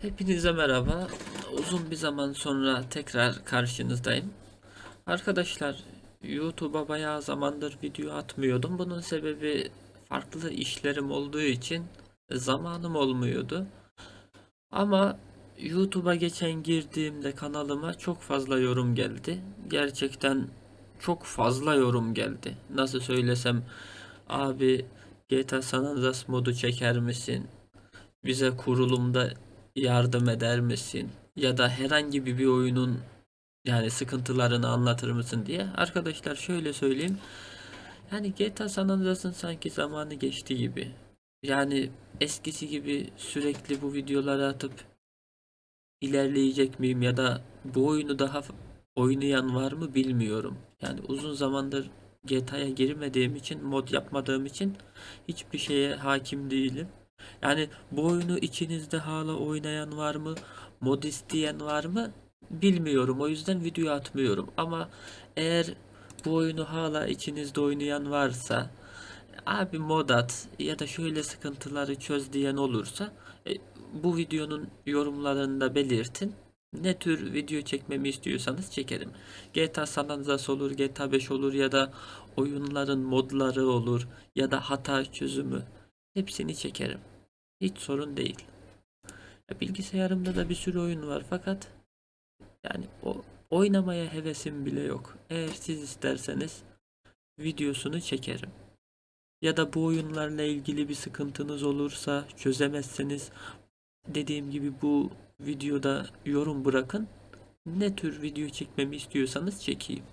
Hepinize merhaba. Uzun bir zaman sonra tekrar karşınızdayım. Arkadaşlar, YouTube'a bayağı zamandır video atmıyordum. Bunun sebebi farklı işlerim olduğu için zamanım olmuyordu. Ama YouTube'a geçen girdiğimde kanalıma çok fazla yorum geldi. Gerçekten çok fazla yorum geldi. Nasıl söylesem abi GTA San Andreas modu çeker misin? Bize kurulumda yardım eder misin? Ya da herhangi bir bir oyunun yani sıkıntılarını anlatır mısın diye. Arkadaşlar şöyle söyleyeyim. Yani GTA San Andreas'ın sanki zamanı geçti gibi. Yani eskisi gibi sürekli bu videoları atıp ilerleyecek miyim ya da bu oyunu daha oynayan var mı bilmiyorum. Yani uzun zamandır GTA'ya girmediğim için, mod yapmadığım için hiçbir şeye hakim değilim. Yani bu oyunu içinizde hala oynayan var mı? Mod isteyen var mı? Bilmiyorum. O yüzden video atmıyorum. Ama eğer bu oyunu hala içinizde oynayan varsa abi mod at ya da şöyle sıkıntıları çöz diyen olursa e, bu videonun yorumlarında belirtin. Ne tür video çekmemi istiyorsanız çekerim. GTA San Andreas olur, GTA 5 olur ya da oyunların modları olur ya da hata çözümü. Hepsini çekerim. Hiç sorun değil. Ya bilgisayarımda da bir sürü oyun var fakat yani o oynamaya hevesim bile yok. Eğer siz isterseniz videosunu çekerim. Ya da bu oyunlarla ilgili bir sıkıntınız olursa çözemezseniz dediğim gibi bu videoda yorum bırakın. Ne tür video çekmemi istiyorsanız çekeyim.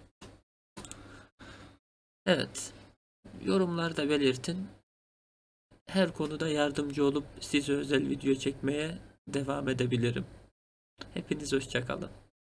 Evet. Yorumlarda belirtin. Her konuda yardımcı olup size özel video çekmeye devam edebilirim. Hepiniz hoşça kalın.